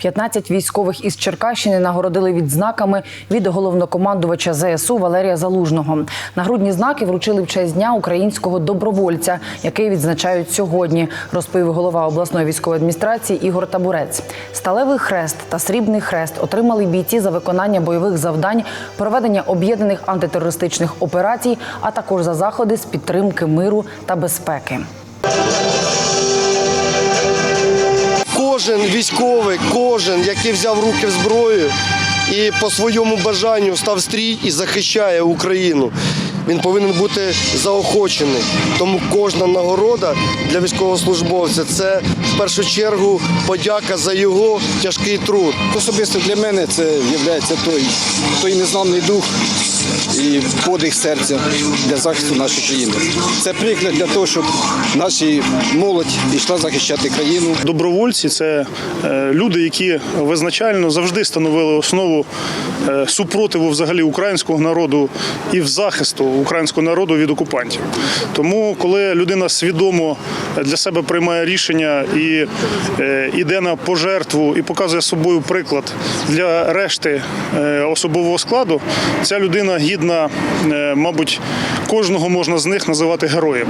15 військових із Черкащини нагородили відзнаками від головнокомандувача ЗСУ Валерія Залужного. Нагрудні знаки вручили в честь дня українського добровольця, який відзначають сьогодні, розповів голова обласної військової адміністрації Ігор Табурець. Сталевий хрест та срібний хрест отримали бійці за виконання бойових завдань, проведення об'єднаних антитерористичних операцій, а також за заходи з підтримки миру та безпеки. Кожен військовий, кожен, який взяв в руки зброю і по своєму бажанню став стрій і захищає Україну. Він повинен бути заохочений. Тому кожна нагорода для військовослужбовця це в першу чергу подяка за його тяжкий труд. Особисто для мене це є той, той незламний дух і подих серця для захисту нашої країни. Це приклад для того, щоб наші молодь йшла захищати країну. Добровольці це е, люди, які визначально завжди становили основу е, супротиву взагалі українського народу і в захисту українського народу від окупантів. Тому, коли людина свідомо для себе приймає рішення і е, іде на пожертву і показує собою приклад для решти е, особового складу, ця людина гідна, е, мабуть, кожного можна з них називати героєм.